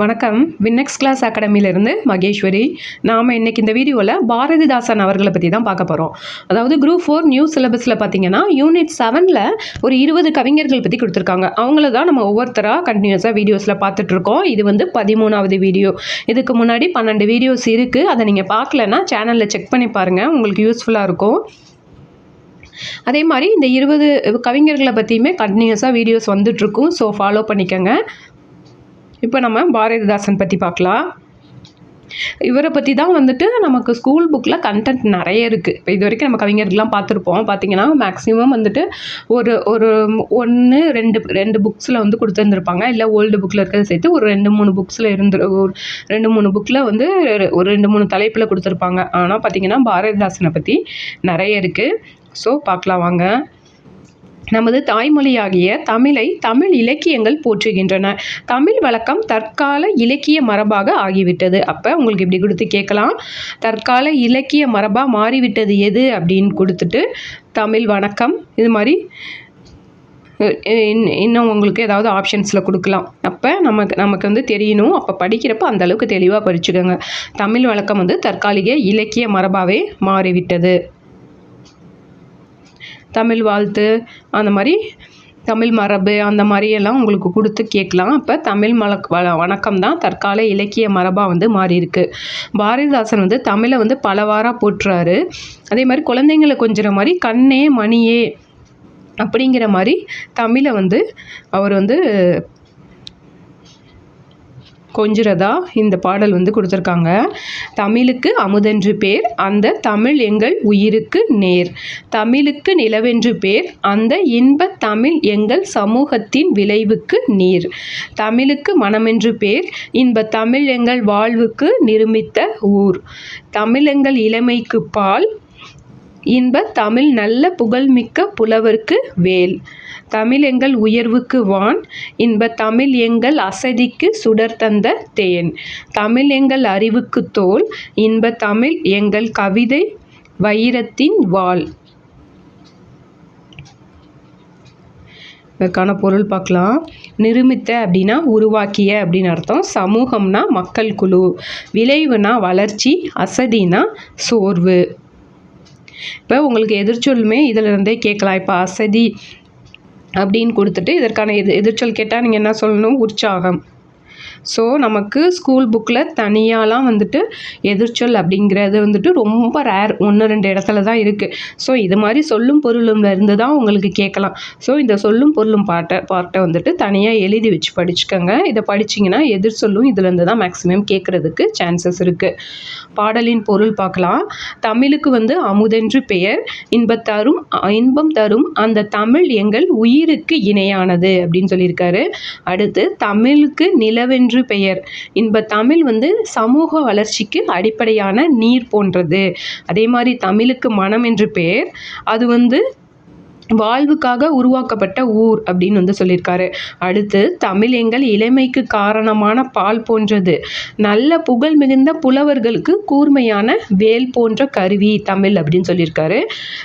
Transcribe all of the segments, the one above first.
வணக்கம். Winnex class அகாடமியிலேருந்து மகேஸ்வரி. நாம் இன்றைக்கி இந்த வீடியோவில் பாரதிதாசன் அவர்களை பற்றி தான் பார்க்க போகிறோம் அதாவது குரூப் ஃபோர் நியூ சிலபஸில் பார்த்தீங்கன்னா யூனிட் செவனில் ஒரு இருபது கவிஞர்கள் பற்றி கொடுத்துருக்காங்க. அவங்கள தான் நம்ம ஒவ்வொருத்தராக கண்டினியூஸாக வீடியோஸில் பார்த்துட்ருக்கோம். இது வந்து பதிமூணாவது வீடியோ இதுக்கு முன்னாடி பன்னெண்டு வீடியோஸ் இருக்குது அதை நீங்கள் பார்க்கலன்னா சேனலில் செக் பண்ணி பாருங்கள் உங்களுக்கு யூஸ்ஃபுல்லாக இருக்கும். அதே மாதிரி இந்த இருபது கவிஞர்களை பற்றியுமே கண்டினியூஸாக வீடியோஸ் வந்துட்ருக்கும். ஸோ ஃபாலோ பண்ணிக்கோங்க. இப்போ நம்ம பாரதிதாசன் பற்றி பார்க்கலாம் இவரை பற்றி தான் வந்துட்டு நமக்கு ஸ்கூல் புக்கில் கண்டென்ட் நிறைய இருக்குது இப்போ இது வரைக்கும் நம்ம கவிஞர்கள்லாம் பார்த்துருப்போம். பார்த்தீங்கன்னா மேக்ஸிமம் வந்துட்டு ஒரு ஒரு ஒன்று ரெண்டு ரெண்டு புக்ஸில் வந்து கொடுத்துருந்துருப்பாங்க. இல்லை ஓல்டு புக்கில் இருக்கிறத சேர்த்து ஒரு ரெண்டு மூணு புக்ஸில் இருந்து ஒரு ரெண்டு மூணு புக்கில் வந்து ஒரு ரெண்டு மூணு தலைப்பில் கொடுத்துருப்பாங்க. ஆனால் பார்த்திங்கன்னா பாரதிதாசனை பற்றி நிறைய இருக்குது ஸோ பார்க்கலாம் வாங்க. நமது தாய்மொழியாகிய தமிழை தமிழ் இலக்கியங்கள் போற்றுகின்றன. தமிழ் வழக்கம் தற்கால இலக்கிய மரபாக ஆகிவிட்டது. அப்போ உங்களுக்கு இப்படி கொடுத்து கேட்கலாம். தற்கால இலக்கிய மரபாக மாறிவிட்டது எது அப்படின்னு கொடுத்துட்டு தமிழ் வணக்கம். இது மாதிரி இன் இன்னும் உங்களுக்கு ஏதாவது ஆப்ஷன்ஸில் கொடுக்கலாம். அப்போ நமக்கு நமக்கு வந்து தெரியணும். அப்போ படிக்கிறப்ப அந்த அளவுக்கு தெளிவாக படிச்சுக்கோங்க. தமிழ் வழக்கம் வந்து தற்காலிக இலக்கிய மரபாகவே மாறிவிட்டது. தமிழ் வாழ்த்து அந்த மாதிரி தமிழ் மரபு அந்த மாதிரியெல்லாம் உங்களுக்கு கொடுத்து கேட்கலாம். அப்போ தமிழ் மலக் வ வணக்கம் தான் தற்கால இலக்கிய மரபாக வந்து மாறியிருக்கு. பாரதிதாசன் வந்து தமிழை வந்து பலவாராக போற்றுறாரு. அதே மாதிரி குழந்தைங்களை கொஞ்சிற மாதிரி கண்ணே மணியே அப்படிங்கிற மாதிரி தமிழை வந்து அவர் வந்து கொஞ்சுறதா இந்த பாடல் வந்து கொடுத்துருக்காங்க. தமிழுக்கு அமுதென்று பேர் அந்த தமிழ் எங்கள் உயிருக்கு நேர். தமிழுக்கு நிலவென்று பேர் அந்த இன்ப தமிழ் எங்கள் சமூகத்தின் விளைவுக்கு நீர். தமிழுக்கு மனமென்று பேர் இன்ப தமிழ் எங்கள் வாழ்வுக்கு நிருமித்த ஊர். தமிழெங்கள் இளமைக்கு பால் இன்ப தமிழ் நல்ல புகழ்மிக்க புலவர்க்கு வேல். தமிழ் எங்கள் உயர்வுக்கு வான் இன்ப தமிழ் எங்கள் அசதிக்கு சுடர் தந்த தேன். தமிழ் எங்கள் அறிவுக்கு தோல் இன்ப தமிழ் எங்கள் கவிதை வைரத்தின் வாள். இதற்கான பொருள் பார்க்கலாம். நிருமித்த அப்படின்னா உருவாக்கிய அப்படின்னு அர்த்தம். சமூகம்னா மக்கள் குழு. விளைவுனா வளர்ச்சி அசதினா சோர்வு. இப்போ உங்களுக்கு எதிர்ச்சொல்லுமே இதில் இருந்தே கேட்கலாம். இப்போ அசதி அப்படின்னு கொடுத்துட்டு இதற்கான எது எதிர்ச்சொல் கேட்டால் நீங்கள் என்ன சொல்லணும்? உற்சாகம். ஸோ நமக்கு ஸ்கூல் புக்கில் தனியாலாம் வந்துட்டு எதிர்ச்சொல் அப்படிங்கிறது வந்துட்டு ரொம்ப ரேர் ஒன்று ரெண்டு இடத்துல தான் இருக்குது ஸோ இது மாதிரி சொல்லும் பொருளும்ல இருந்து தான் உங்களுக்கு கேட்கலாம். ஸோ இந்த சொல்லும் பொருளும் பாட்டை பாட்டை வந்துட்டு தனியாக எழுதி வச்சு படிச்சுக்கோங்க. இதை படிச்சிங்கன்னா எதிர் சொல்லும் இதுலேருந்து தான் மேக்ஸிமம் கேட்குறதுக்கு சான்சஸ் இருக்குது பாடலின் பொருள் பார்க்கலாம். தமிழுக்கு வந்து அமுதென்று பெயர். இன்பத்தரும் இன்பம் தரும் அந்த தமிழ் எங்கள் உயிருக்கு இணையானது அப்படின்னு சொல்லியிருக்காரு. அடுத்து தமிழுக்கு நிலவென்று பெயர். இன்ப தமிழ் வந்து சமூக வளர்ச்சிக்கு அடிப்படையான நீர் போன்றது. அதே மாதிரி தமிழுக்கு மனம் என்று பெயர். அது வந்து வாழ்வுக்காக உருவாக்கப்பட்ட ஊர் அப்படின்னு வந்து சொல்லியிருக்காரு. அடுத்து தமிழ் எங்கள் இளமைக்கு காரணமான பால் போன்றது. நல்ல புகழ் மிகுந்த புலவர்களுக்கு கூர்மையான வேல் போன்ற கருவி தமிழ் அப்படின்னு சொல்லியிருக்காரு.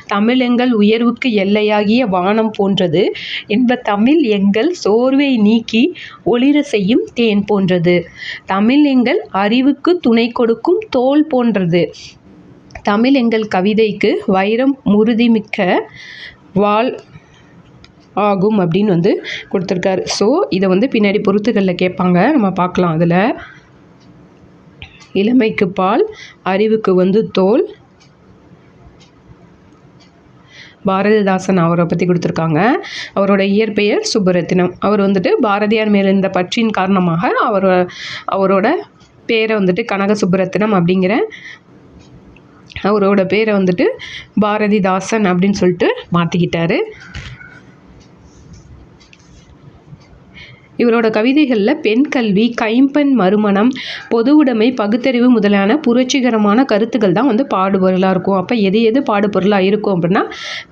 தமிழ் எங்கள் உயர்வுக்கு எல்லையாகிய வானம் போன்றது. என்ப தமிழ் எங்கள் சோர்வை நீக்கி ஒளிர செய்யும் தேன் போன்றது. தமிழ் எங்கள் அறிவுக்கு துணை கொடுக்கும் தோல் போன்றது. தமிழ் எங்கள் கவிதைக்கு வைரம் உறுதிமிக்க வால் ஆகும் அப்படின்னு வந்து கொடுத்துருக்காரு. ஸோ இதை வந்து பின்னாடி பொறுத்துகளில் கேட்பாங்க. நம்ம பார்க்கலாம் அதில். இளமைக்கு பால் அறிவுக்கு வந்து தோல். பாரதிதாசன் அவரை பற்றி கொடுத்துருக்காங்க. அவரோட இயற்பெயர் சுப்பரத்தினம். அவர் வந்துட்டு பாரதியார் மேல் இருந்த பற்றின் காரணமாக அவர் அவரோட பேரை வந்துட்டு கனக சுப்பரத்தினம் அப்படிங்கிற அவரோட பேரை வந்துட்டு பாரதிதாசன் அப்படின்னு சொல்லிட்டு மாற்றிக்கிட்டாரு இவரோட கவிதைகளில் பெண் கல்வி கைம்பெண் மறுமணம் பொது உடைமை பகுத்தறிவு முதலான புரட்சிகரமான கருத்துக்கள் தான் வந்து பாடுபொருளாக இருக்கும். அப்போ எது எது பாடுபொருளாக இருக்கும் அப்படின்னா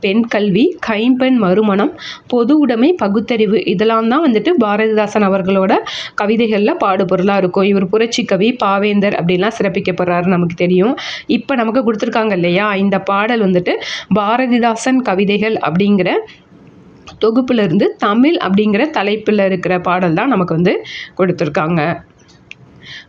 பெண் கல்வி கைம்பெண் மறுமணம் பொது உடைமை பகுத்தறிவு இதெல்லாம் தான் வந்துட்டு பாரதிதாசன் அவர்களோட கவிதைகளில் பாடுபொருளாக இருக்கும். இவர் புரட்சி கவி பாவேந்தர் அப்படின்லாம் சிறப்பிக்கப்படுறாரு நமக்கு தெரியும். இப்போ நமக்கு கொடுத்துருக்காங்க இல்லையா? இந்த பாடல் வந்துட்டு பாரதிதாசன் கவிதைகள் அப்படிங்கிற தொகுப்பில் இருந்து தமிழ் அப்படிங்கிற தலைப்பில் இருக்கிற பாடல் தான் நமக்கு வந்து கொடுத்துருக்காங்க.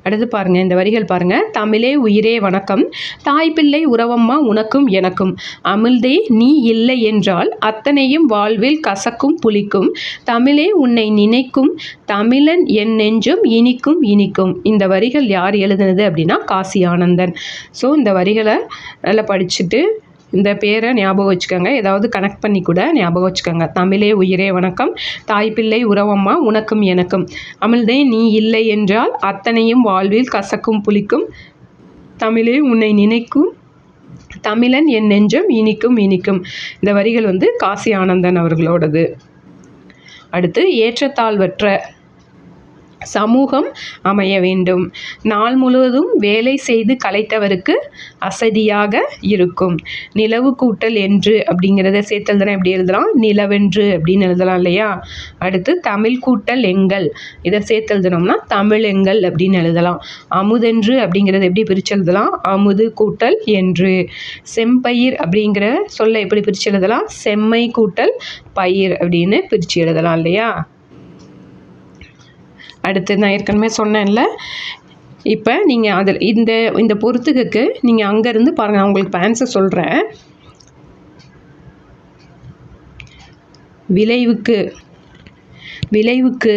அடுத்து பாருங்க இந்த வரிகள் பாருங்க. தமிழே உயிரே வணக்கம். தாய் பிள்ளை உறவம்மா உனக்கும் எனக்கும். அமிழ்தே நீ இல்லை என்றால் அத்தனையும் வாழ்வில் கசக்கும் புளிக்கும். தமிழே உன்னை நினைக்கும். தமிழன் என் நெஞ்சும் இனிக்கும் இனிக்கும். இந்த வரிகள் யார் எழுதுனது அப்படின்னா காசி ஆனந்தன். ஸோ இந்த வரிகளை நல்லா படிச்சுட்டு இந்த பேரை ஞாபகம் வச்சுக்கோங்க. ஏதாவது கனெக்ட் பண்ணி கூட ஞாபகம் வச்சுக்கோங்க. தமிழே உயிரே வணக்கம். தாய் பிள்ளை உறவம்மா உனக்கும் எனக்கும். அமிழ்தே நீ இல்லை என்றால் அத்தனையும் வாழ்வில் கசக்கும் புளிக்கும். தமிழே உன்னை நினைக்கும். தமிழன் என் நெஞ்சம் இனிக்கும் இனிக்கும். இந்த வரிகள் வந்து காசி ஆனந்தன் அவர்களோடது. அடுத்து ஏற்றத்தாழ்வற்ற சமூகம் அமைய வேண்டும். நாள் முழுவதும் வேலை செய்து கலைத்தவருக்கு அசதியாக இருக்கும். நிலவு கூட்டல் என்று அப்படிங்கிறத சேர்த்தல் தானே? எப்படி எழுதலாம். நிலவென்று அப்படின்னு எழுதலாம் இல்லையா? அடுத்து தமிழ் கூட்டல் எங்கள். இதை சேர்த்து எழுதணும்னா தமிழ் எங்கள் அப்படின்னு எழுதலாம். அமுதென்று அப்படிங்கிறத எப்படி பிரித்து எழுதலாம்? அமுது கூட்டல் என்று. செம்பயிர் அப்படிங்கிற சொல்ல எப்படி பிரித்து எழுதலாம்? செம்மை கூட்டல் பயிர் அப்படின்னு பிரித்து எழுதலாம் இல்லையா? அடுத்து நான் ஏற்கனவே சொன்னேன்ல. இப்போ நீங்கள் அதில் இந்த இந்த பொறுத்துக்கு நீங்கள் அங்கேருந்து பாருங்கள் நான் உங்களுக்கு இப்போ ஆன்சர் சொல்கிறேன் விளைவுக்கு விளைவுக்கு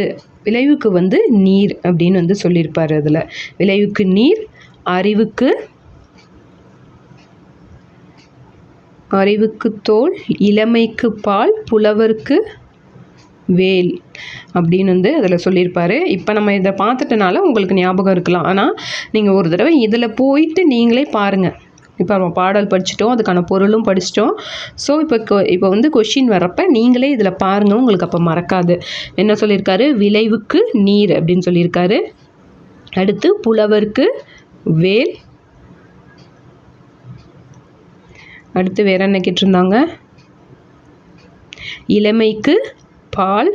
விளைவுக்கு வந்து நீர் அப்படின்னு வந்து சொல்லியிருப்பார் அதில். விளைவுக்கு நீர் அறிவுக்கு அறிவுக்கு தோல் இளமைக்கு பால் புலவருக்கு வேல் அப்படின்னு வந்து அதில் சொல்லியிருப்பாரு. இப்போ நம்ம இதை பார்த்துட்டனால உங்களுக்கு ஞாபகம் இருக்கலாம். ஆனால் நீங்கள் ஒரு தடவை இதில் போயிட்டு நீங்களே பாருங்கள் இப்போ நம்ம பாடல் படிச்சிட்டோம் அதுக்கான பொருளும் படிச்சிட்டோம். ஸோ இப்போ கொ- இப்போ வந்து கொஷின் வரப்போ நீங்களே இதில் பாருங்கள் உங்களுக்கு அப்போ மறக்காது. என்ன சொல்லியிருக்காரு? விளைவுக்கு நீர் அப்படின்னு சொல்லியிருக்காரு. அடுத்து புலவருக்கு வேல். அடுத்து வேற என்ன கேட்டிருந்தாங்க? இளமைக்கு பால்.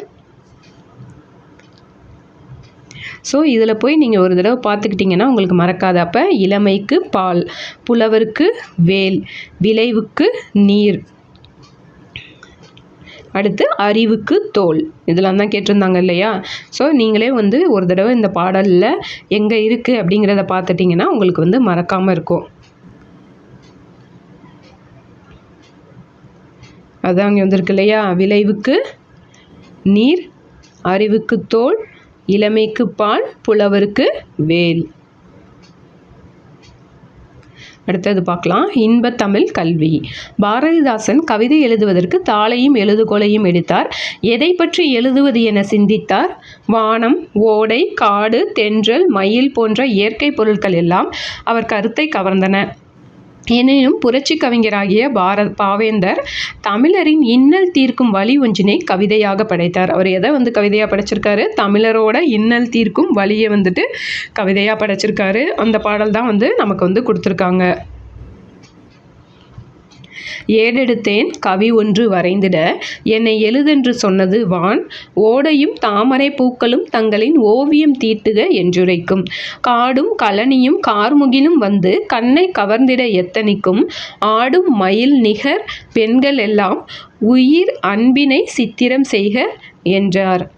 ஸோ இதில் போய் நீங்கள் ஒரு தடவை பார்த்துக்கிட்டிங்கன்னா உங்களுக்கு மறக்காது. அப்போ இளமைக்கு பால் புலவருக்கு வேல் விளைவுக்கு நீர். அடுத்து அறிவுக்கு தோல். இதெல்லாம் தான் கேட்டிருந்தாங்க இல்லையா? ஸோ நீங்களே வந்து ஒரு தடவை இந்த பாடலில் எங்கே இருக்குது அப்படிங்கிறத பார்த்துட்டிங்கன்னா உங்களுக்கு வந்து மறக்காமல் இருக்கும். அதான் அங்கே வந்திருக்கு இல்லையா? விளைவுக்கு நீர் அறிவுக்கு தோல் இளமைக்கு பால் புலவருக்கு வேல். அடுத்தது பார்க்கலாம். இன்ப தமிழ் கல்வி. பாரதிதாசன் கவிதை எழுதுவதற்கு தாளையும் எழுதுகோலையும் எடுத்தார். எதை பற்றி எழுதுவது என சிந்தித்தார்? வானம் ஓடை காடு தென்றல் மயில் போன்ற இயற்கை பொருட்கள் எல்லாம் அவர் கருத்தை கவர்ந்தன. எனினும் புரட்சி கவிஞராகிய பாரத் பாவேந்தர் தமிழரின் இன்னல் தீர்க்கும் வழி ஒன்றினை கவிதையாக படைத்தார். அவர் எதை வந்து கவிதையாக படைச்சிருக்காரு? தமிழரோட இன்னல் தீர்க்கும் வழியை வந்துட்டு கவிதையாக படைச்சிருக்காரு. அந்த பாடல் தான் வந்து நமக்கு வந்து கொடுத்துருக்காங்க. ஏடெடுத்தேன் கவி ஒன்று வரைந்திட. என்னை எழுதென்று சொன்னது வான். ஓடையும் தாமரை பூக்களும் தங்களின் ஓவியம் தீட்டுக என்றுரைக்கும். காடும் கழனியும் கார்முகிலும் வந்து கண்ணை கவர்ந்திட எத்தனிக்கும். ஆடும் மயில் நிகர் பெண்கள் எல்லாம் உயிர் அன்பினை சித்திரம் செய்க என்றார்.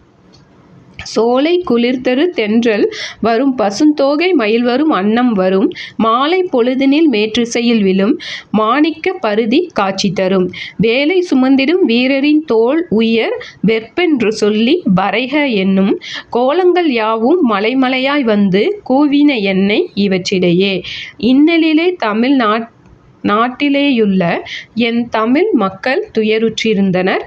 சோலை குளிர்தரு தென்றல் வரும் பசுந்தோகை மயில் வரும் அன்னம் வரும். மாலை பொழுதினில் மேற்றிசையில் விழும். மாணிக்க பருதி காட்சி தரும். வேலை சுமந்திடும் வீரரின் தோல் உயர் வெற்பென்று சொல்லி வரைக என்னும். கோலங்கள் யாவும் மலைமலையாய் வந்து கூவின எண்ணெய் இவற்றிடையே. இன்னலிலே தமிழ் நாட் நாட்டிலேயுள்ள என் தமிழ் மக்கள் துயருற்றிருந்தனர்.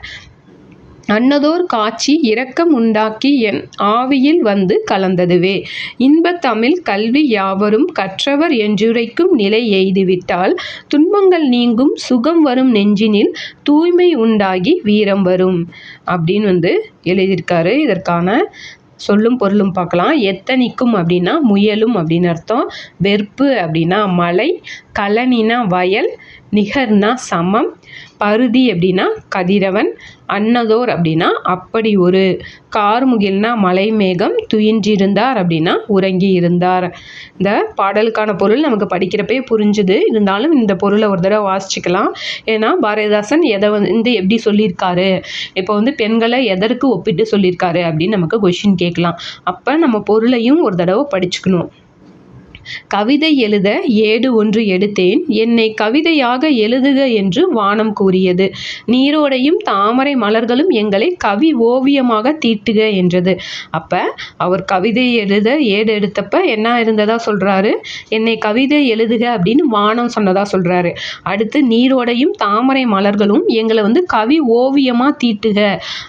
அன்னதோர் காட்சி இரக்கம் உண்டாக்கி என் ஆவியில் வந்து கலந்ததுவே. இன்பத்தமிழ் கல்வி யாவரும் கற்றவர் என்றுரைக்கும் நிலை எய்துவிட்டால் துன்பங்கள் நீங்கும் சுகம் வரும் நெஞ்சினில் தூய்மை உண்டாகி வீரம் வரும். அப்படின்னு வந்து எழுதியிருக்காரு. இதற்கான சொல்லும் பொருளும் பார்க்கலாம். எத்தனிக்கும் அப்படின்னா முயலும் அப்படின்னு அர்த்தம். வெறுப்பு அப்படின்னா மலை கலனினா வயல் நிகர்னா சமம். பருதி அப்படின்னா கதிரவன் அன்னதோர் அப்படின்னா அப்படி ஒரு. கார்முகில்னா மலைமேகம் துயின்றிருந்தார் அப்படின்னா உறங்கி இருந்தார் இந்த பாடலுக்கான பொருள் நமக்கு படிக்கிறப்பே புரிஞ்சுது. இருந்தாலும் இந்த பொருளை ஒரு தடவை வாசிச்சுக்கலாம். ஏன்னா பாரதிதாசன் எதை வந்து எப்படி சொல்லியிருக்காரு? இப்போ வந்து பெண்களை எதற்கு ஒப்பிட்டு சொல்லியிருக்காரு அப்படின்னு நமக்கு கொஷின் கேட்கலாம். அப்போ நம்ம பொருளையும் ஒரு தடவை படிச்சுக்கணும். கவிதை எழுத ஏடு ஒன்று எடுத்தேன். என்னை கவிதையாக எழுதுக என்று வானம் கூறியது. நீரோடையும் தாமரை மலர்களும் எங்களை கவி ஓவியமாக தீட்டுக என்றது. அப்போ அவர் கவிதை எழுத ஏடு எடுத்தப்ப என்ன இருந்ததா சொல்கிறாரு என்னை கவிதை எழுதுக அப்படின்னு வானம் சொன்னதா சொல்கிறாரு அடுத்து நீரோடையும் தாமரை மலர்களும் எங்களை வந்து கவி ஓவியமாக தீட்டுக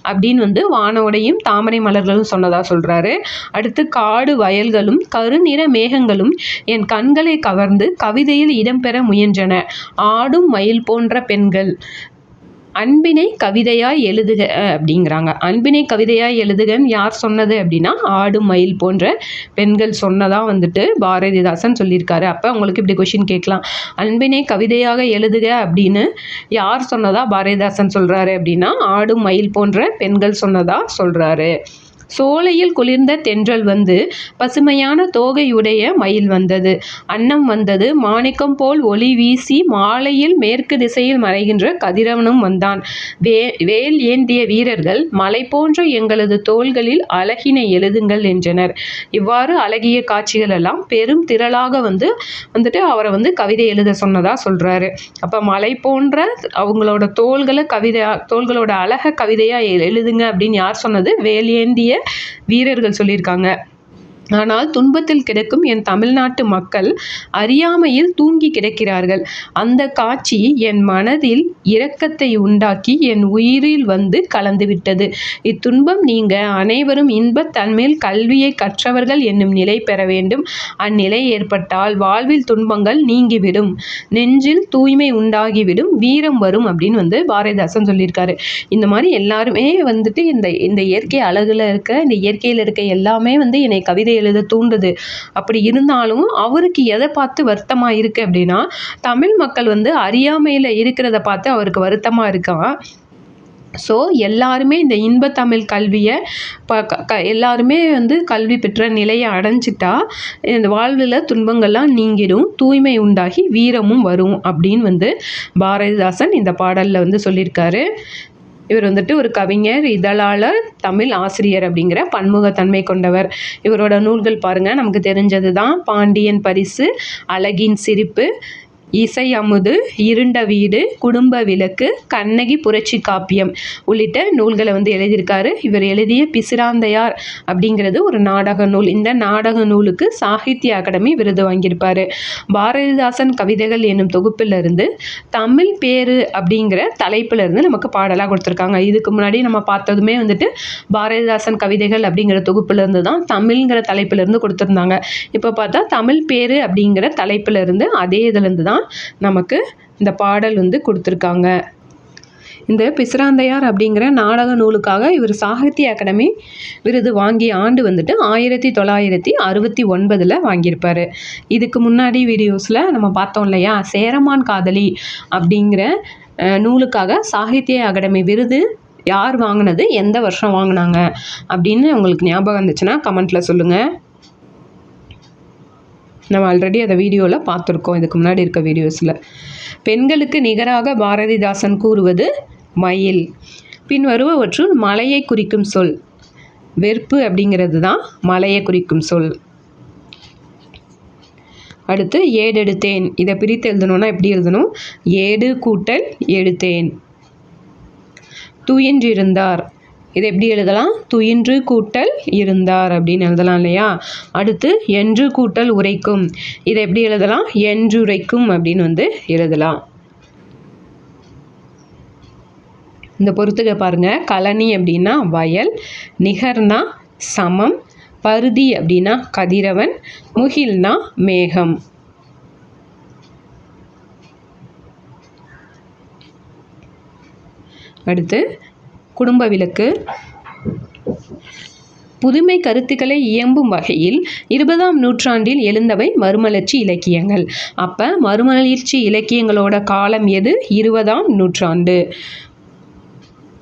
அப்படின்னு வந்து வானோடையும் தாமரை மலர்களும் சொன்னதா சொல்கிறாரு அடுத்து காடு வயல்களும் கருநிற மேகங்களும் என் கண்களை கவர்ந்து கவிதையில் இடம்பெற முயன்றன. ஆடும் மயில் போன்ற பெண்கள் அன்பினை கவிதையாய் எழுதுக அப்படிங்கிறாங்க. அன்பினை கவிதையாய் எழுதுகன்னு யார் சொன்னது அப்படின்னா ஆடும் மயில் போன்ற பெண்கள் சொன்னதாக வந்துட்டு பாரதிதாசன் சொல்லியிருக்காரு. அப்போ உங்களுக்கு இப்படி கொஷின் கேட்கலாம். அன்பினை கவிதையாக எழுதுக அப்படின்னு யார் சொன்னதா பாரதிதாசன் சொல்கிறாரு அப்படின்னா ஆடும் மயில் போன்ற பெண்கள் சொன்னதாக சொல்கிறாரு சோலையில் குளிர்ந்த தென்றல் வந்து பசுமையான தோகையுடைய மயில் வந்தது. அன்னம் வந்தது. மாணிக்கம் போல் ஒளி வீசி மாலையில் மேற்கு திசையில் மறைகின்ற கதிரவனும் வந்தான். வே வேல் ஏந்திய வீரர்கள் மலை போன்ற எங்களது தோள்களில் அழகினை எழுதுங்கள் என்றனர். இவ்வாறு அழகிய காட்சிகள் எல்லாம் பெரும் திரளாக வந்து வந்துட்டு அவரை வந்து கவிதை எழுத சொன்னதா சொல்றாரு. அப்ப மலை போன்ற அவங்களோட தோள்களை கவிதை தோள்களோட அழக கவிதையா எ- எழுதுங்க அப்படின்னு யார் சொன்னது? வேல் ஏந்திய வீரர்கள் சொல்லியிருக்காங்க. ஆனால் துன்பத்தில் கிடக்கும் என் தமிழ்நாட்டு மக்கள் அறியாமையில் தூங்கி கிடக்கிறார்கள். அந்த காட்சி என் மனதில் இரக்கத்தை உண்டாக்கி என் உயிரில் வந்து கலந்துவிட்டது. இத்துன்பம் நீங்க அனைவரும் இன்பத்தன்மையில் கல்வியை கற்றவர்கள் என்னும் நிலை பெற வேண்டும். அந்நிலை ஏற்பட்டால் வாழ்வில் துன்பங்கள் நீங்கிவிடும். நெஞ்சில் தூய்மை உண்டாகிவிடும். வீரம் வரும் அப்படின்னு வந்து பாரதிதாசன் சொல்லியிருக்காரு. இந்த மாதிரி எல்லாருமே வந்துட்டு இந்த இந்த இயற்கை அழகுல இருக்க இந்த இயற்கையில் இருக்க எல்லாமே வந்து என்னை கவிதை எழுத தூண்டுது. அப்படி இருந்தாலும் அவருக்கு எதை பார்த்து வருத்தமாக இருக்கு அப்படின்னா தமிழ் மக்கள் வந்து அறியாமையில் இருக்கிறத பார்த்து அவருக்கு வருத்தமாக இருக்கான் ஸோ எல்லாருமே இந்த இன்பத்தமிழ் கல்வியை ப க க எல்லாருமே வந்து கல்வி பெற்ற நிலையை அடைஞ்சிட்டா இந்த வாழ்வில் துன்பங்கள்லாம் நீங்கிடும் தூய்மை உண்டாகி வீரமும் வரும் அப்படின்னு வந்து பாரதிதாசன் இந்த பாடலில் வந்து சொல்லியிருக்காரு. இவர் வந்துட்டு ஒரு கவிஞர் இதழாளர் தமிழ் ஆசிரியர் அப்படிங்கிற பன்முகத்தன்மை கொண்டவர். இவரோட நூல்கள் பாருங்கள் நமக்கு தெரிஞ்சது தான் பாண்டியன் பரிசு அழகின் சிரிப்பு இசை அமுது இருண்ட வீடு குடும்ப விளக்கு கண்ணகி புரட்சி காப்பியம் உள்ளிட்ட நூல்களை வந்து எழுதியிருக்காரு. இவர் எழுதிய பிசிராந்தையார் அப்படிங்கிறது ஒரு நாடக நூல். இந்த நாடக நூலுக்கு சாகித்ய அகாடமி விருது வாங்கியிருப்பார். பாரதிதாசன் கவிதைகள் என்னும் தொகுப்பிலிருந்து தமிழ் பேரு அப்படிங்கிற தலைப்பிலிருந்து நமக்கு பாடலாக கொடுத்துருக்காங்க. இதுக்கு முன்னாடி நம்ம பார்த்ததுமே வந்துட்டு பாரதிதாசன் கவிதைகள் அப்படிங்கிற தொகுப்பிலிருந்து தான் தமிழ்ங்கிற தலைப்பிலிருந்து கொடுத்துருந்தாங்க. இப்போ பார்த்தா தமிழ் பேரு அப்படிங்கிற தலைப்பிலிருந்து அதே இதுலேருந்து தான் நமக்கு இந்த பாடல் வந்து கொடுத்துருக்காங்க. இந்த பிசிராந்தையார் அப்படிங்கிற நாடக நூலுக்காக இவர் சாகித்ய அகாடமி விருது வாங்கிய ஆண்டு வந்துட்டு ஆயிரத்தி தொள்ளாயிரத்தி அறுபத்தி ஒன்பதில் வாங்கியிருப்பார். இதுக்கு முன்னாடி வீடியோஸில் நம்ம பார்த்தோம் இல்லையா? சேரமான் காதலி அப்படிங்கிற நூலுக்காக சாகித்ய அகாடமி விருது யார் வாங்கினது? எந்த வருஷம் வாங்கினாங்க? அப்படின்னு உங்களுக்கு ஞாபகம் இருந்துச்சுன்னா கமெண்ட்டில் சொல்லுங்கள் நம்ம ஆல்ரெடி அதை வீடியோவில் பார்த்துருக்கோம். இதுக்கு முன்னாடி இருக்க வீடியோஸில். பெண்களுக்கு நிகராக பாரதிதாசன் கூறுவது மயில். பின் வருபவற்றுள் மலையை குறிக்கும் சொல். வெறுப்பு அப்படிங்கிறது தான் மலையை குறிக்கும் சொல். அடுத்து ஏடெடுத்தேன் இதை பிரித்து எழுதணும்னா எப்படி எழுதணும்? ஏடு கூட்டல் எடுத்தேன். துயின்றிருந்தார். இதை எப்படி எழுதலாம்? துயின்று கூட்டல் இருந்தார் அப்படின்னு எழுதலாம் இல்லையா? அடுத்து என்று கூட்டல் உரைக்கும். இதை எப்படி எழுதலாம்? என்றுரைக்கும் அப்படின்னு வந்து எழுதலாம். இந்த பொறுத்துக்க பாருங்க. கழனி அப்படின்னா வயல் நிகர்னா சமம் பருதி அப்படின்னா கதிரவன் முகில்னா மேகம். அடுத்து குடும்ப விளக்கு. புதுமை கருத்துக்களை இயம்பும் வகையில் இருபதாம் நூற்றாண்டில் எழுந்தவை மறுமலர்ச்சி இலக்கியங்கள். அப்போ மறுமலர்ச்சி இலக்கியங்களோட காலம் எது? இருபதாம் நூற்றாண்டு.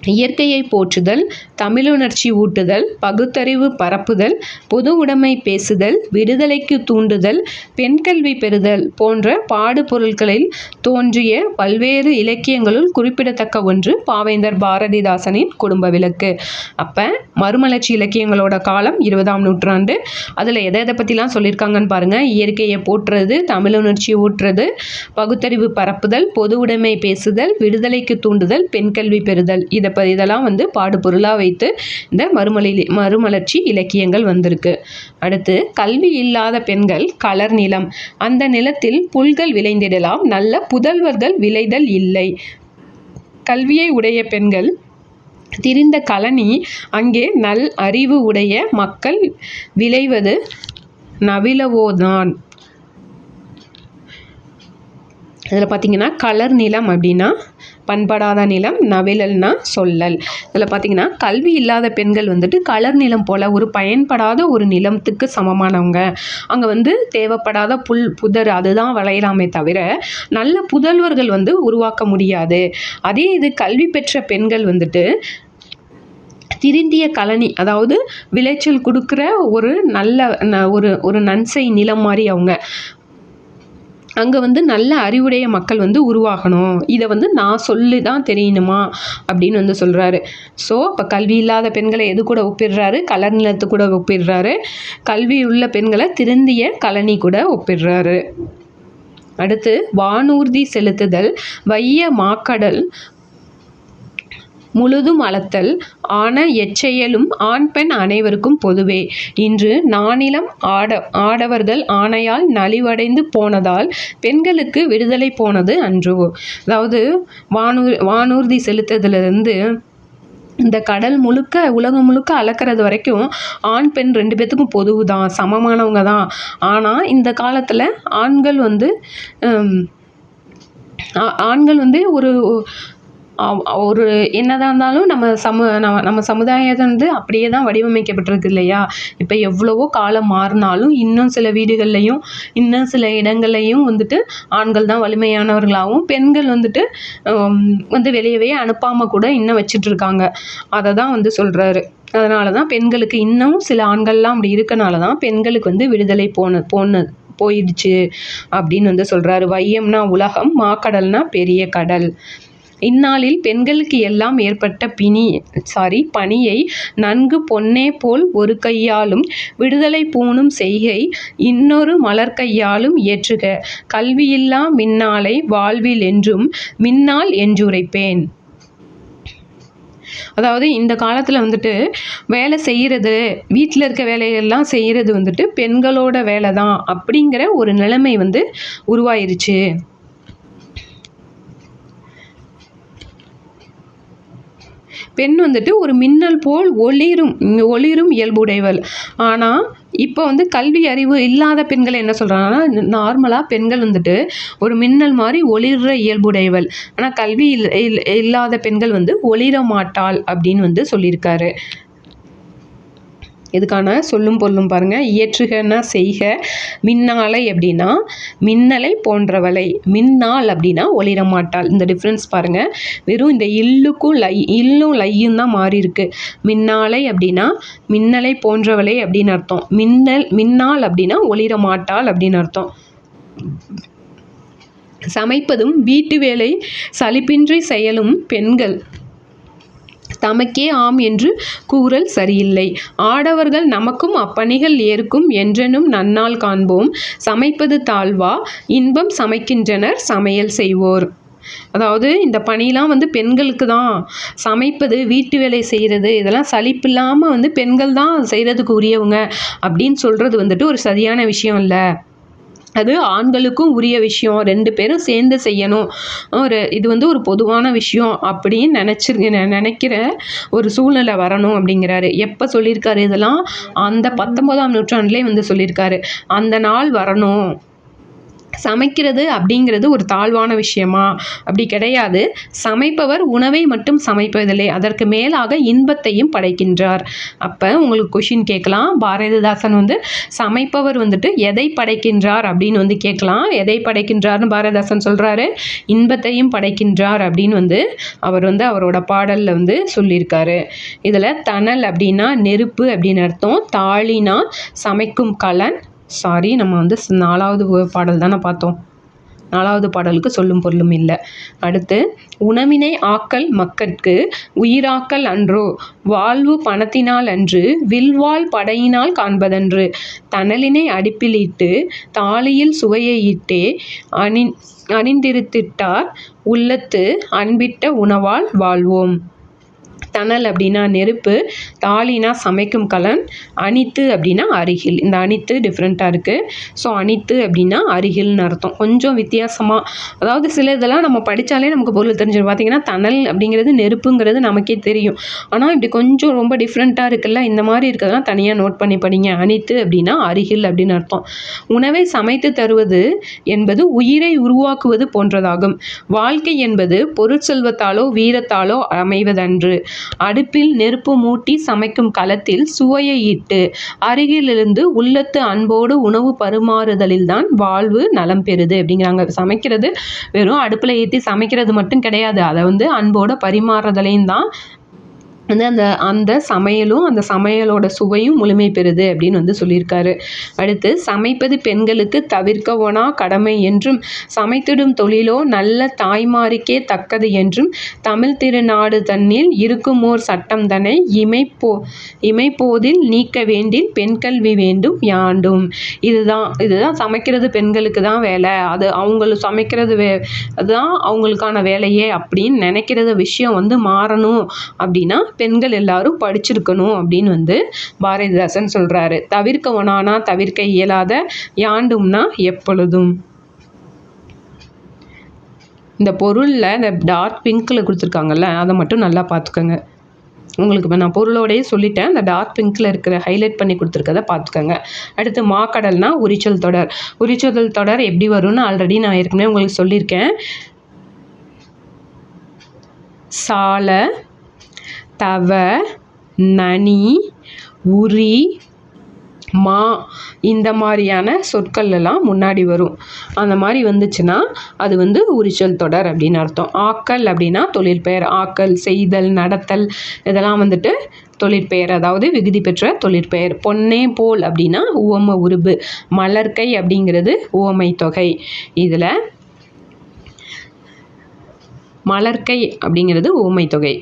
இயற்கையை போற்றுதல் தமிழுணர்ச்சி ஊட்டுதல் பகுத்தறிவு பரப்புதல் பொது உடைமை பேசுதல் விடுதலைக்கு தூண்டுதல் பெண் கல்வி பெறுதல் போன்ற பாடுபொருட்களில் தோன்றிய பல்வேறு இலக்கியங்களுள் குறிப்பிடத்தக்க ஒன்று பாவேந்தர் பாரதிதாசனின் குடும்ப விளக்கு. அப்போ மறுமலர்ச்சி இலக்கியங்களோட காலம் இருபதாம் நூற்றாண்டு. அதில் எதை எதை பற்றிலாம் சொல்லியிருக்காங்கன்னு பாருங்கள் இயற்கையை போற்றுறது தமிழுணர்ச்சி ஊட்டுறது பகுத்தறிவு பரப்புதல் பொது உடைமை பேசுதல் விடுதலைக்கு தூண்டுதல் பெண் கல்வி பெறுதல். இதை ப இதெல்லாம் வந்து பாடுபொருளாக வைத்து இந்த மறுமலி மறுமலர்ச்சி இலக்கியங்கள் வந்திருக்கு. அடுத்து கல்வி இல்லாத பெண்கள் கலர் நிலம். அந்த நிலத்தில் புல்கள் விளைந்திடலாம். நல்ல புதல்வர்கள் விளைதல் இல்லை. கல்வியை உடைய பெண்கள் திரிந்த கழனி அங்கே நல் அறிவு உடைய மக்கள் விளைவது நவிலவோதான். இதில் பார்த்தீங்கன்னா கலர் நிலம் அப்படின்னா பண்படாத நிலம் நவிழல்னா சொல்லல். இதில் பார்த்தீங்கன்னா கல்வி இல்லாத பெண்கள் வந்துட்டு கலர் நிலம் போல் ஒரு பயன்படாத ஒரு நிலத்துக்கு சமமானவங்க. அங்கே வந்து தேவைப்படாத புல் புதர் அதுதான் விளையலாமே தவிர நல்ல புதல்வர்கள் வந்து உருவாக்க முடியாது. அதே இது கல்வி பெற்ற பெண்கள் வந்துட்டு திருந்திய கழனி அதாவது விளைச்சல் கொடுக்குற ஒரு நல்ல ந- ஒரு ஒரு நன்சை நிலம் மாதிரி அவங்க. அங்கே வந்து நல்ல அறிவுடைய மக்கள் வந்து உருவாகணும். இதை வந்து நான் சொல்லி தான் தெரியணுமா? அப்படின்னு வந்து சொல்கிறாரு ஸோ இப்போ கல்வி இல்லாத பெண்களை எது கூட ஒப்பிடுறாரு? கலர் நிலத்து கூட ஒப்பிடுறாரு. கல்வி உள்ள பெண்களை திருந்திய கழனி கூட ஒப்பிடுறாரு. அடுத்து வானூர்தி செலுத்துதல் வைய மாக்கடல் முழுதும் அளத்தல் ஆன எச்செயலும் ஆண் பெண் அனைவருக்கும் பொதுவே. இன்று நானிலம் ஆட ஆடவர்கள் ஆணையால் நலிவடைந்து போனதால் பெண்களுக்கு விடுதலை போனது அன்று. அதாவது வானூர் வானூர்தி செலுத்ததுலேருந்து இந்த கடல் முழுக்க உலகம் முழுக்க அளக்கிறது வரைக்கும் ஆண் பெண் ரெண்டு பேத்துக்கும் பொதுவு தான் சமமானவங்க தான். ஆனால் இந்த காலத்தில் ஆண்கள் வந்து ஆண்கள் வந்து ஒரு ஒரு என்னதான் இருந்தாலும் நம்ம சமு நம்ம நம்ம சமுதாயம் வந்து அப்படியே தான் வடிவமைக்கப்பட்டிருக்கு இல்லையா? இப்போ எவ்வளவோ காலம் மாறினாலும் இன்னும் சில வீடுகள்லையும் இன்னும் சில இடங்கள்லையும் வந்துட்டு ஆண்கள் தான் வலிமையானவர்களாகவும் பெண்கள் வந்துட்டு வந்து வெளியவே அனுப்பாமல் கூட இன்னும் வச்சிட்ருக்காங்க. அதை தான் வந்து சொல்கிறாரு அதனால தான் பெண்களுக்கு இன்னும் சில ஆண்கள்லாம் அப்படி இருக்கனால தான் பெண்களுக்கு வந்து விடுதலை போன போன போயிடுச்சு அப்படின்னு வந்து சொல்கிறாரு வையம்னா உலகம் மாக்கடல்னா பெரிய கடல். இந்நாளில் பெண்களுக்கு எல்லாம் ஏற்பட்ட பிணி சாரி பணியை நன்கு பொன்னே போல் ஒரு கையாலும் விடுதலை பூணும் செய்கை இன்னொரு மலர் கையாலும் ஏற்றுக. கல்வியில்லா மின்னாலை வாழ்வில் என்றும் மின்னால் என்றுரைப்பேன். அதாவது இந்த காலத்தில் வந்துட்டு வேலை செய்கிறது வீட்டில் இருக்க வேலையெல்லாம் செய்கிறது வந்துட்டு பெண்களோட வேலை தான் அப்படிங்கிற ஒரு நிலைமை வந்து உருவாயிருச்சு. பெண் வந்துட்டு ஒரு மின்னல் போல் ஒளிரும் ஒளிரும் இயல்புடையவள். ஆனால் இப்போ வந்து கல்வி அறிவு இல்லாத பெண்கள் என்ன சொல்கிறாங்கன்னா நார்மலாக பெண்கள் வந்துட்டு ஒரு மின்னல் மாதிரி ஒளிர்ற இயல்புடையவள். ஆனால் கல்வி இல்லை இல்- இல்லாத பெண்கள் வந்து ஒளிர மாட்டாள் அப்படின்னு வந்து சொல்லியிருக்காரு. இதுக்கான சொல்லும் பொருளும் பாருங்கள் இயற்றுகன்னா செய்க. மின்னாலை அப்படின்னா மின்னலை போன்றவளை. மின்னால் அப்படின்னா ஒளிரமாட்டாள். இந்த டிஃப்ரென்ஸ் பாருங்கள் வெறும் இந்த இல்லுக்கும் லை இல்லும் லையும் தான் மாறி இருக்கு மின்னாலை அப்படின்னா மின்னலை போன்றவளை அப்படின்னு அர்த்தம். மின்னல் மின்னால் அப்படின்னா ஒளிரமாட்டாள் அப்படின்னு அர்த்தம். சமைப்பதும் வீட்டு வேலை சலிப்பின்றி செயலும் பெண்கள். தமக்கே ஆம் என்று கூறல் சரியில்லை. ஆடவர்கள் நமக்கும் அப்பணிகள் ஏற்கும் என்றெனும் நன்னாள் காண்போம். சமைப்பது தாழ்வா? இன்பம் சமைக்கின்றனர் சமையல் செய்வோர். அதாவது இந்த பணிலாம் வந்து பெண்களுக்கு தான். சமைப்பது வீட்டு வேலை செய்கிறது இதெல்லாம் சலிப்பில்லாமல் வந்து பெண்கள் தான் செய்கிறதுக்கு உரியவங்க அப்படின்னு சொல்கிறது வந்துட்டு ஒரு சரியான விஷயம் இல்லை. அது ஆண்களுக்கும் உரிய விஷயம். ரெண்டு பேரும் சேர்ந்து செய்யணும். ஒரு இது வந்து ஒரு பொதுவான விஷயம் அப்படின்னு நினச்சிரு நினைக்கிற ஒரு சூழ்நிலை வரணும் அப்படிங்கிறாரு. எப்போ சொல்லியிருக்காரு இதெல்லாம்? அந்த பத்தொன்பதாம் நூற்றாண்டுலேயே வந்து சொல்லியிருக்காரு. அந்த நாள் வரணும். சமைக்கிறது அப்படிங்கிறது ஒரு தாழ்வான விஷயமா? அப்படி கிடையாது. சமைப்பவர் உணவை மட்டும் சமைப்பதில்லை. அதற்கு மேலாக இன்பத்தையும் படைக்கின்றார். அப்போ உங்களுக்கு கொஷின் கேட்கலாம். பாரதிதாசன் வந்து சமைப்பவர் வந்துட்டு எதை படைக்கின்றார் அப்படின்னு வந்து கேட்கலாம். எதை படைக்கின்றார்னு பாரதிதாசன் சொல்கிறாரு இன்பத்தையும் படைக்கின்றார் அப்படின்னு வந்து அவர் வந்து அவரோட பாடலில் வந்து சொல்லியிருக்காரு. இதில் தணல் அப்படின்னா நெருப்பு அப்படின்னு அர்த்தம். தாளினா சமைக்கும் கலன் சாரி நம்ம வந்து நாலாவது பாடல் தானே பார்த்தோம். நாலாவது பாடலுக்கு சொல்லும் பொருளும் இல்லை. அடுத்து உணவினை ஆக்கல் மக்கட்கு உயிராக்கல் அன்றோ வாழ்வு பணத்தினால் அன்று வில்வாழ் படையினால் காண்பதன்று. தணலினை அடிப்பிலிட்டு தாலியில் சுவையை இட்டே அணி அணிந்திருத்திட்டார் உள்ளத்து அன்பிட்ட உணவால் வாழ்வோம். தணல் அப்படின்னா நெருப்பு தாலினா சமைக்கும் கலன் அணித்து அப்படின்னா அருகில். இந்த அணித்து டிஃப்ரெண்ட்டாக இருக்குது ஸோ அணித்து அப்படின்னா அருகில்னு அர்த்தம். கொஞ்சம் வித்தியாசமாக அதாவது சில இதெல்லாம் நம்ம படித்தாலே நமக்கு பொருள் தெரிஞ்சிடும். பார்த்தீங்கன்னா தணல் அப்படிங்கிறது நெருப்புங்கிறது நமக்கே தெரியும். ஆனால் இப்படி கொஞ்சம் ரொம்ப டிஃப்ரெண்ட்டாக இருக்குல்ல இந்த மாதிரி இருக்கிறதெல்லாம் தனியாக நோட் பண்ணி படிங்க. அணித்து அப்படின்னா அருகில் அப்படின்னு அர்த்தம். உணவை சமைத்து தருவது என்பது உயிரை உருவாக்குவது போன்றதாகும். வாழ்க்கை என்பது பொருட்செல்வத்தாலோ வீரத்தாலோ அமைவதன்று. அடுப்பில் நெருப்பு மூட்டி சமைக்கும் களத்தில் சுவையை இட்டு அருகிலிருந்து உள்ளத்து அன்போடு உணவு பரிமாறுதலில்தான் வாழ்வு நலம் பெறுது அப்படிங்கிறாங்க. சமைக்கிறது வெறும் அடுப்பில் ஏற்றி சமைக்கிறது மட்டும் கிடையாது. அதை வந்து அன்போட பரிமாறுதலையும் தான் வந்து அந்த அந்த சமையலும் அந்த சமையலோட சுவையும் முழுமை பெறுது அப்படின்னு வந்து சொல்லியிருக்காரு. அடுத்து சமைப்பது பெண்களுக்கு தவிர்க்கவோனா கடமை என்றும் சமைத்திடும் தொழிலோ நல்ல தாய்மாருக்கே தக்கது என்றும் தமிழ் திருநாடு தன்னில் இருக்குமோர் சட்டம் தன்னை இமைப்போ இமைப்போதில் நீக்க வேண்டில் பெண் கல்வி வேண்டும் யாண்டும். இதுதான் இதுதான் சமைக்கிறது பெண்களுக்கு தான் வேலை. அது அவங்களுக்கு சமைக்கிறது வே அதுதான் அவங்களுக்கான வேலையே அப்படின்னு நினைக்கிறத விஷயம் வந்து மாறணும் அப்படின்னா பெண்கள் எல்லாரும் படிச்சிருக்கணும் அப்படின்னு வந்து பாரதிதாசன் சொல்கிறாரு தவிர்க்கவனானா தவிர்க்க இயலாத யாண்டும்னா எப்பொழுதும். இந்த பொருளில் இந்த டார்க் பிங்க்கில் கொடுத்துருக்காங்கல்ல அதை மட்டும் நல்லா பார்த்துக்கோங்க. உங்களுக்கு இப்போ நான் பொருளோடையே சொல்லிட்டேன். அந்த டார்க் பிங்க்கில் இருக்கிற ஹைலைட் பண்ணி கொடுத்துருக்கத பார்த்துக்கோங்க. அடுத்து மாக்கடல்னா உரிச்சல் தொடர். உரிச்சல் தொடர் எப்படி வரும்னு ஆல்ரெடி நான் ஏற்கனவே உங்களுக்கு சொல்லியிருக்கேன். சாலை தவ நனி உரி மா இந்த மாதிரியான சொற்கள் எல்லாம் முன்னாடி வரும். அந்த மாதிரி வந்துச்சுன்னா அது வந்து உரிச்சல் தொடர் அப்படின்னு அர்த்தம். ஆக்கல் அப்படின்னா தொழிற்பெயர். ஆக்கல் செய்தல் நடத்தல் இதெல்லாம் வந்துட்டு தொழிற்பெயர். அதாவது விகுதி பெற்ற தொழிற்பெயர். பொன்னே போல் அப்படின்னா உவம உருபு. மலர்க்கை அப்படிங்கிறது உவமை தொகை. இதில் மலர்க்கை அப்படிங்கிறது உவமை தொகை.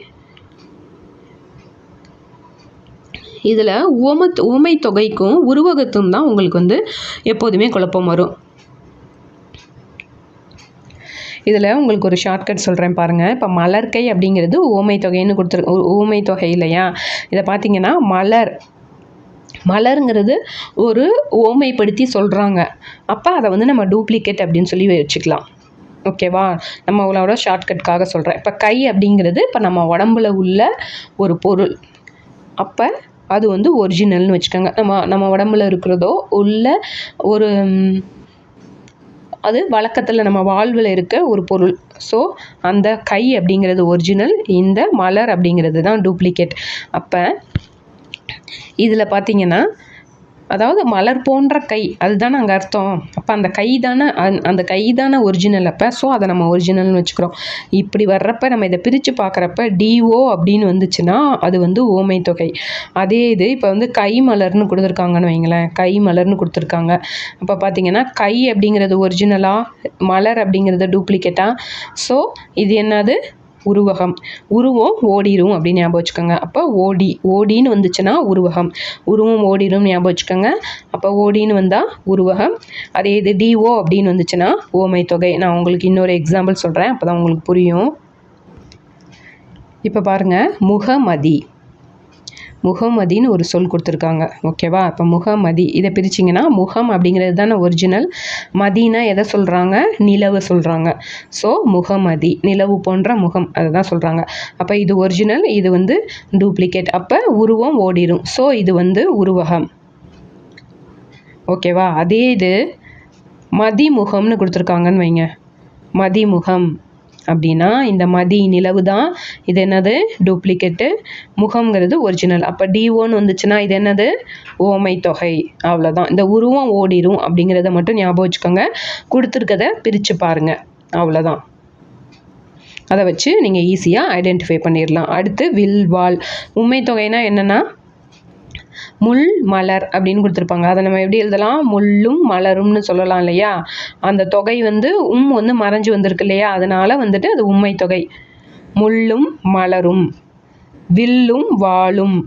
இதில் உவம உவமை தொகைக்கும் உருவகத்தும் தான் உங்களுக்கு வந்து எப்போதுமே குழப்பம் வரும். இதில் உங்களுக்கு ஒரு ஷார்ட்கட் சொல்கிறேன் பாருங்கள் இப்போ மலர்க்கை அப்படிங்கிறது ஊமை தொகைன்னு கொடுத்துரு ஊமை தொகை இல்லையா? இதை பார்த்தீங்கன்னா மலர் மலருங்கிறது ஒரு ஓமைப்படுத்தி சொல்கிறாங்க அப்போ அதை வந்து நம்ம டூப்ளிகேட் அப்படின்னு சொல்லி வச்சுக்கலாம். ஓகேவா? நம்ம உங்களோட ஷார்ட்கட்காக சொல்கிறேன் இப்போ கை அப்படிங்கிறது இப்போ நம்ம உடம்புல உள்ள ஒரு பொருள். அப்போ அது வந்து ஒரிஜினல்னு வச்சுக்கோங்க. நம்ம நம்ம உடம்புல இருக்கிறதோ உள்ள ஒரு அது வழக்கத்தில் நம்ம வாழ்வில் இருக்க ஒரு பொருள். ஸோ அந்த கை அப்படிங்கிறது ஒரிஜினல் இந்த மலர் அப்படிங்கிறது தான் டூப்ளிகேட் அப்போ இதில் பார்த்தீங்கன்னா அதாவது மலர் போன்ற கை அதுதானே அங்கே அர்த்தம். அப்போ அந்த கை தானே அந்த- அந்த கை தானே ஒரிஜினல் அப்போ. ஸோ அதை நம்ம ஒரிஜினல்னு வச்சுக்கிறோம். இப்படி வர்றப்ப நம்ம இதை பிரித்து பார்க்குறப்ப டிஓ அப்படின்னு வந்துச்சுன்னா அது வந்து ஓமை தொகை. அதே இது இப்போ வந்து கை மலர்னு கொடுத்துருக்காங்கன்னு வைங்களேன். கை மலர்னு கொடுத்துருக்காங்க. அப்போ பார்த்தீங்கன்னா கை அப்படிங்கிறது ஒரிஜினலாக மலர் அப்படிங்கிறது டூப்ளிகேட்டாக ஸோ இது என்னது? உருவகம். உருவம் ஓடிரும் அப்படின்னு ஞாபகம் வச்சுக்கோங்க. அப்போ ஓடி ஓடின்னு வந்துச்சுன்னா உருவகம். உருவம் ஓடிரும் ஞாபகம் வச்சுக்கோங்க. அப்போ ஓடின்னு வந்தால் உருவகம். அதே இது டிஓ அப்படின்னு வந்துச்சுன்னா ஓமை தொகை. நான் உங்களுக்கு இன்னொரு எக்ஸாம்பிள் சொல்கிறேன் அப்போ தான் உங்களுக்கு புரியும். இப்போ பாருங்கள் முகமதி. முகமதின்னு ஒரு சொல் கொடுத்துருக்காங்க ஓகேவா? இப்போ முகமதி இதை பிரிச்சிங்கன்னா முகம் அப்படிங்கிறது தானே ஒரிஜினல் மதினா எதை சொல்கிறாங்க நிலவு சொல்கிறாங்க ஸோ முகமதி நிலவு போன்ற முகம் அதை தான் சொல்கிறாங்க அப்போ இது ஒரிஜினல் இது வந்து டூப்ளிகேட் அப்போ உருவம் ஓடிரும். ஸோ இது வந்து உருவகம். ஓகேவா? அதே இது மதிமுகம்னு கொடுத்துருக்காங்கன்னு வைங்க. மதிமுகம். அப்படின்னா இந்த மதி நிலவு தான். இது என்னது? டூப்ளிகேட்டு முகம்ங்கிறது ஒரிஜினல் அப்போ டி ஓன்னு வந்துச்சுன்னா இது என்னது? ஓமை தொகை. அவ்வளோதான் இந்த உருவம் ஓடிரும் அப்படிங்கிறத மட்டும் ஞாபகம் வச்சுக்கோங்க. கொடுத்துருக்கத பிரித்து பாருங்கள் அவ்வளோதான் அதை வச்சு நீங்கள் ஈஸியாக ஐடென்டிஃபை பண்ணிடலாம். அடுத்து வில் வால் உண்மை தொகைனா என்னென்னா முள் மலர் அப்படின்னு கொடுத்துருப்பாங்க. அதை நம்ம எப்படி எழுதலாம்? முள்ளும் மலரும்னு சொல்லலாம் இல்லையா? அந்த தொகை வந்து உம் வந்து மறைஞ்சு வந்திருக்கு இல்லையா? அதனால வந்துட்டு அது உண்மை தொகை. முள்ளும் மலரும். வில்லும் வாழும்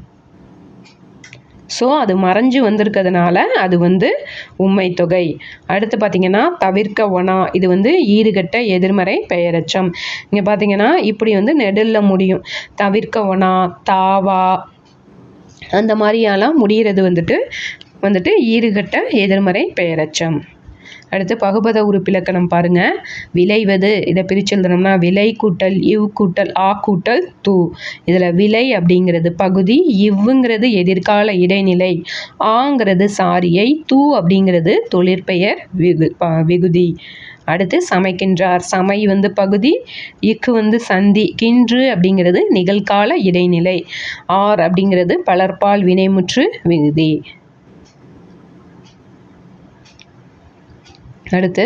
ஸோ அது மறைஞ்சு வந்திருக்கிறதுனால அது வந்து உண்மை தொகை. அடுத்து பார்த்தீங்கன்னா தவிர்க்க ஒனா. இது வந்து ஈடுகட்ட எதிர்மறை பெயரச்சம். இங்கே பார்த்தீங்கன்னா இப்படி வந்து நெடில் முடியும். தவிர்க்க ஒனா தாவா அந்த மாதிரியெல்லாம் முடிகிறது வந்துட்டு வந்துட்டு ஈறுகட்ட எதிர்மறை பெயரச்சம் அடுத்து பகுபத உறுப்பிலக்கணம் பாருங்க. விளைவது இதை பிரிச்சு விலை கூட்டல் இவ் கூட்டல் ஆ கூட்டல் தூ. இதில் விலை அப்படிங்கிறது பகுதி இவ்வுங்கிறது எதிர்கால இடைநிலை ஆங்கிறது சாரியை தூ அப்படிங்கிறது தொழிற்பெயர் விகு ப- விகுதி. அடுத்து சமைக்கின்றார். சமை வந்து பகுதி இக்கு வந்து சந்தி கின்று அப்படிங்கிறது நிகழ்கால இடைநிலை. ஆர் அப்படிங்கிறது பலர்பால் வினைமுற்று விகுதி அடுத்து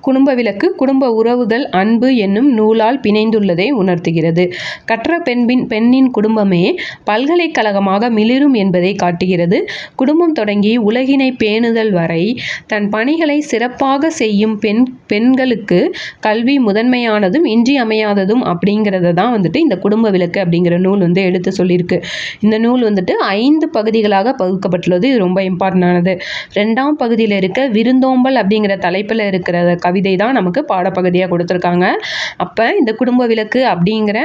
குடும்ப விளக்கு குடும்ப உறவுகள் அன்பு என்னும் நூலால் பிணைந்துள்ளதை உணர்த்துகிறது. கற்ற பெண்பின் பெண்ணின் குடும்பமே பல்கலைக்கழகமாக மிளிரும் என்பதை காட்டுகிறது. குடும்பம் தொடங்கி உலகினை பேணுதல் வரை தன் பணிகளை சிறப்பாக செய்யும் பெண் பெண்களுக்கு கல்வி முதன்மையானதும் இன்றியமையாததும் அப்படிங்கிறத தான் வந்துட்டு இந்த குடும்ப விளக்கு அப்படிங்கிற நூல் வந்து எடுத்து சொல்லியிருக்கு. இந்த நூல் வந்துட்டு ஐந்து பகுதிகளாக பகுக்கப்பட்டுள்ளது. இது ரொம்ப இம்பார்ட்டன்டானது ரெண்டாம் பகுதியில் இருக்க விருந்தோம்பல் அப்படிங்கிற தலைப்பில் இருக்கிற கவிதை தான் நமக்கு பாடப்பகுதியாக கொடுத்துருக்காங்க. அப்போ இந்த குடும்ப விளக்கு அப்படிங்கிற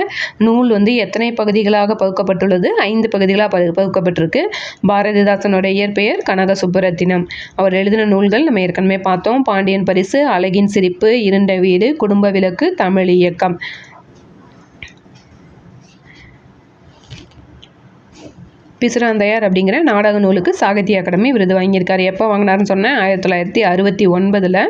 நூல் வந்து எத்தனை பகுதிகளாக பகுக்கப்பட்டுள்ளது? ஐந்து பகுதிகளாக பகு பகுக்கப்பட்டிருக்கு. பாரதிதாசனோட இயற்பெயர் கனக சுப்புரத்தினம் அவர் எழுதின நூல்கள் நம்ம ஏற்கனவே பார்த்தோம். பாண்டியன் பரிசு அழகின் சிரிப்பு இருண்ட வீடு குடும்ப விளக்கு தமிழ் இயக்கம். பிசுராந்தையார் அப்படிங்கிற நாடக நூலுக்கு சாகித்ய அகாடமி விருது வாங்கியிருக்காரு. எப்போ வாங்கினாருன்னு சொன்னேன் ஆயிரத்தி தொள்ளாயிரத்தி அறுபத்தி ஒன்பதில்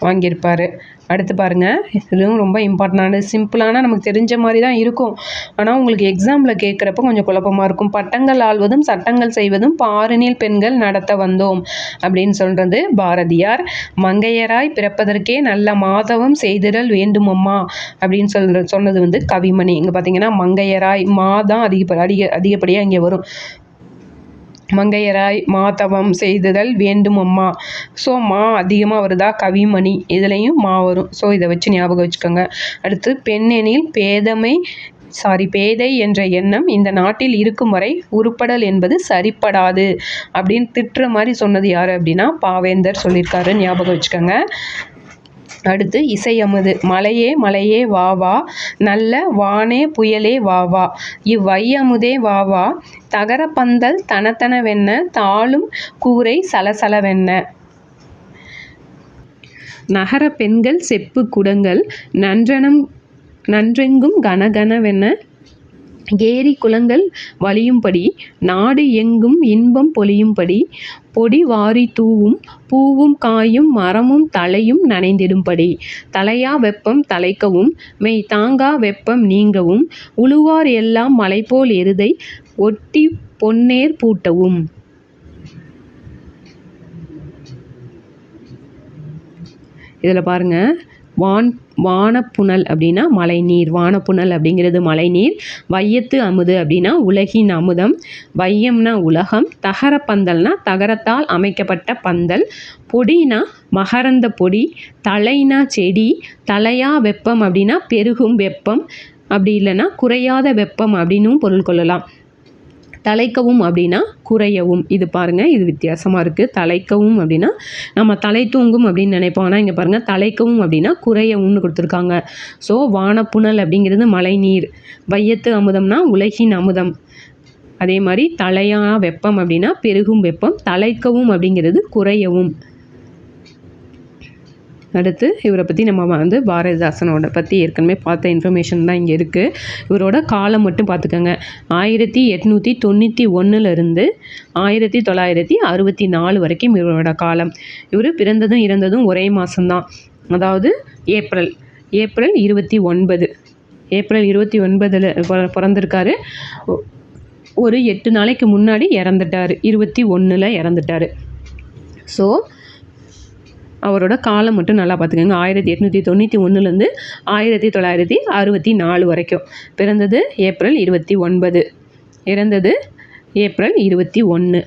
வாங்கியிருப்பார். அடுத்து பாருங்கள் இதுவும் ரொம்ப இம்பார்ட்டண்டான சிம்பிளான நமக்கு தெரிஞ்ச மாதிரி தான் இருக்கும். ஆனால் உங்களுக்கு எக்ஸாமில் கேட்குறப்ப கொஞ்சம் குழப்பமாக இருக்கும். பட்டங்கள் ஆள்வதும் சட்டங்கள் செய்வதும் பாரினில் பெண்கள் நடத்த வந்தோம் அப்படின்னு சொல்கிறது பாரதியார். மங்கையராய் பிறப்பதற்கே நல்ல மாதவம் செய்திடல் வேண்டுமம்மா அப்படின்னு சொல்கிற சொன்னது வந்து கவிமணி. இங்கே பார்த்தீங்கன்னா மங்கையராய் மாதம் அதிகப்ப அதிக அதிகப்படியாக இங்கே வரும். மங்கையராய் மாதவம் செய்துதல் வேண்டும் அம்மா ஸோ மா அதிகமாக வருதா? கவிமணி. இதுலேயும் மா வரும். ஸோ இதை வச்சு ஞாபகம் வச்சுக்கோங்க. அடுத்து பெண்ணெனில் பேதமை சாரி பேதை என்ற எண்ணம் இந்த நாட்டில் இருக்கும் வரை உருப்படல் என்பது சரிப்படாது அப்படின்னு திட்டுற மாதிரி சொன்னது யார் அப்படின்னா பாவேந்தர் சொல்லியிருக்காரு ஞாபகம் வச்சுக்கோங்க. அடுத்து இசையமுது. மலையே மலையே வா வா. நல்ல வானே புயலே வா வா. இவ்வையமுதே வா வா. தகரப்பந்தல் தனத்தனவென்ன தாளும் கூரை சலசலவென்ன நகர பெண்கள் செப்பு குடங்கள் நன்றனம் நன்றெங்கும் கனகனவென ஏரி குளங்கள் வழியும்படி நாடு எங்கும் இன்பம் பொழியும்படி பொடி வாரி தூவும் பூவும் காயும் மரமும் தலையும் நனைந்திடும்படி. தலையா வெப்பம் தலைக்கவும் மெய் தாங்கா வெப்பம் நீங்கவும் உழுவார் எல்லாம் மலைபோல் எருதை ஒட்டி பொன்னேர் பூட்டவும். இதில் பாருங்கள் வான் வானப்புணல் அப்படின்னா மழைநீர். வானப்புணல் அப்படிங்கிறது மழைநீர். வையத்து அமுது அப்படின்னா உலகின் அமுதம். வையம்னா உலகம். தகர பந்தல்னா தகரத்தால் அமைக்கப்பட்ட பந்தல். பொடினா மகரந்த பொடி. தலைனா செடி. தலையா வெப்பம் அப்படின்னா பெருகும் வெப்பம். அப்படி இல்லைன்னா குறையாத வெப்பம் அப்படின்னும் பொருள் கொள்ளலாம். தலைக்கவும் அப்படின்னா குறையவும். இது பாருங்கள் இது வித்தியாசமாக இருக்குது தலைக்கவும் அப்படின்னா நம்ம தலை தூங்கும் அப்படின்னு நினைப்போம். ஆனால் இங்கே பாருங்கள் தலைக்கவும் அப்படின்னா குறையவும்னு கொடுத்துருக்காங்க. ஸோ வானப்புணல் அப்படிங்கிறது மழைநீர். வையத்து அமுதம்னா உலகின் அமுதம். அதே மாதிரி தலையா வெப்பம் அப்படின்னா பெருகும் வெப்பம். தலைக்கவும் அப்படிங்கிறது குறையவும். அடுத்து இவரை பற்றி நம்ம வந்து பாரதிதாசனோட பற்றி ஏற்கனவே பார்த்த இன்ஃபர்மேஷன் தான் இங்கே இருக்குது இவரோட காலம் மட்டும் பார்த்துக்கோங்க. ஆயிரத்தி எட்நூற்றி தொண்ணூற்றி ஒன்றுலேருந்து ஆயிரத்தி தொள்ளாயிரத்தி அறுபத்தி நாலு வரைக்கும் இவரோட காலம். இவர் பிறந்ததும் இறந்ததும் ஒரே மாதம்தான் அதாவது ஏப்ரல் ஏப்ரல் இருபத்தி ஒன்பது. ஏப்ரல் இருபத்தி ஒன்பதில் பிறந்திருக்காரு. ஒரு எட்டு நாளைக்கு முன்னாடி இறந்துட்டார். இருபத்தி ஒன்றில் இறந்துட்டார். ஸோ அவரோட காலம் மட்டும் நல்லா பார்த்துக்கோங்க. ஆயிரத்தி எட்நூற்றி தொண்ணூற்றி ஒன்றுலேருந்து ஆயிரத்தி தொள்ளாயிரத்தி அறுபத்தி நாலு வரைக்கும். பிறந்தது ஏப்ரல் இருபத்தி ஒன்பது. இறந்தது ஏப்ரல் இருபத்தி ஒன்று